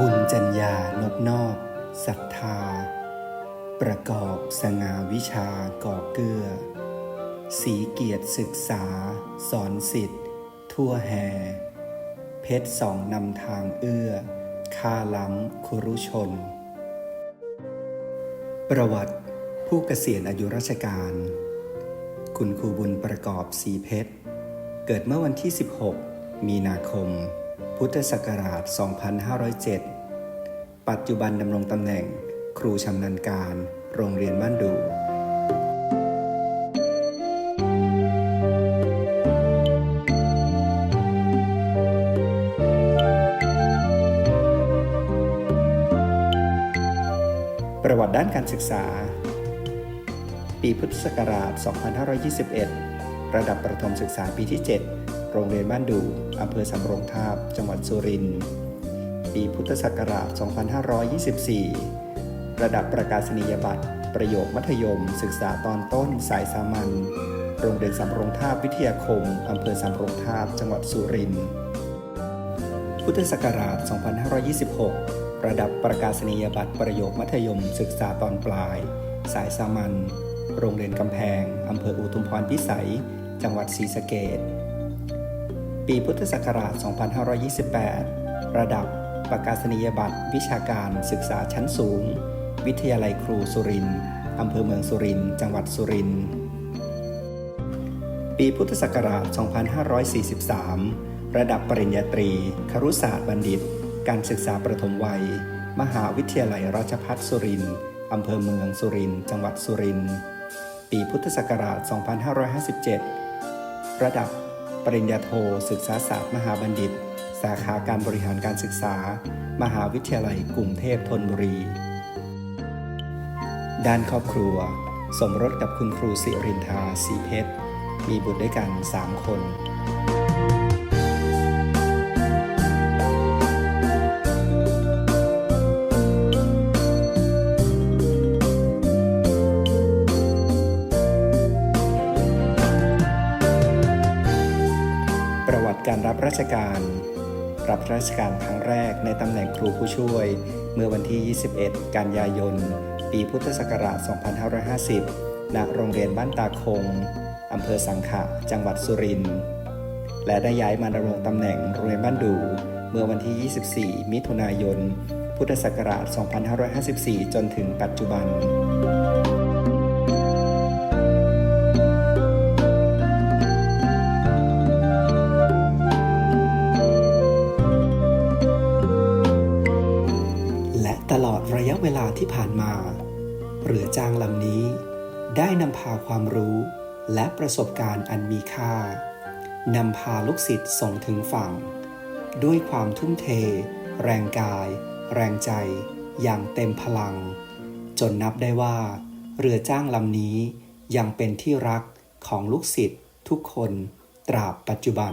บุญจัญญานบนอบศรัทธา ประกอบสง่าวิชาก่อเกื้อ สีเกียรติศึกษา สอนสิทธิ์ ทั่วแห่ เพชรสองนำทางเอื้อ ค่าล้ำคุรุชน ประวัติผู้เกษียณอายุราชการ คุณครูบุญประกอบสีเพชร เกิดเมื่อวันที่ 16 มีนาคม พุทธศักราช 2507 ปัจจุบันดำรงตำแหน่งครูชำนาญการ โรงเรียนบ้านดูประวัติด้านการศึกษา ปีพุทธศักราช 2521 ระดับประถมศึกษาปีที่ 7 โรงเรียนบ้านดู อำเภอสำโรงทาบ จังหวัดสุรินทร์ปีพุทธศักราช 2524 ระดับประกาศนียบัตร ประโยคมัธยม ศึกษาตอนต้นสายสามัญโรงเรียนสำโรงทาบวิทยาคมอำเภอสำโรงทาบ จังหวัดสุรินทร์พุทธศักราช 2526 ระดับประกาศนียบัตรประโยคมัธยม ศึกษาตอนปลาย สายสามัญโรงเรียนกำแพงอำเภออุทุมพรพิสัย จังหวัดศรีสะเกษ ปีพุทธศักราช 2528 ระดับประกาศนียบัตร วิชาการศึกษาชั้นสูง วิทยาลัยครูสุรินทร์อำเภอเมืองสุรินทร์จังหวัดสุรินทร์ปีพุทธศักราช 2543 ระดับปริญญาตรี ครุศาสตร์บัณฑิต การศึกษาประถมวัย มหาวิทยาลัยราชภัฏสุรินทร์อำเภอเมืองสุรินทร์จังหวัดสุรินทร์ปีพุทธศักราช 2557 ระดับ ปริญญาโทศึกษาศาสตร์มหาบัณฑิต สาขาการบริหารการศึกษา มหาวิทยาลัยกรุงเทพธนบุรี ด้านครอบครัว สมรสกับคุณครูสิรินทาสีเพชร มีบุตรด้วยกัน 3 คน รับราชการ รับราชการครั้งแรกในตำแหน่งครูผู้ช่วย เมื่อวันที่ 21 กันยายน ปีพุทธศักราช 2550 ณ โรงเรียนบ้านตาคง อำเภอสังขะ จังหวัดสุรินทร์ และได้ย้ายมาดำรงตำแหน่งโรงเรียนบ้านดู เมื่อวันที่ 24 มิถุนายน พุทธศักราช 2554 จนถึงปัจจุบัน จ้างลำนี้ ได้นำพาความรู้และประสบการณ์อันมีค่านำพาลูกศิษย์ส่งถึงฝั่ง ด้วยความทุ่มเท แรงกาย แรงใจ อย่างเต็มพลัง จนนับได้ว่า เรือจ้างลำนี้ยังเป็นที่รักของลูกศิษย์ทุกคนตราบปัจจุบัน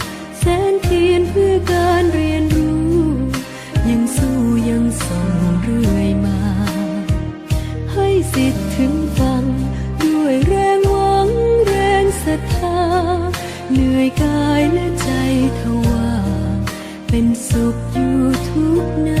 เรื่อยมา ให้สิทธิ์ถึงฟัง ด้วยแรงหวังแรงศรัทธา เหนื่อยกายและใจทว่า เป็นสุขอยู่ทุกนา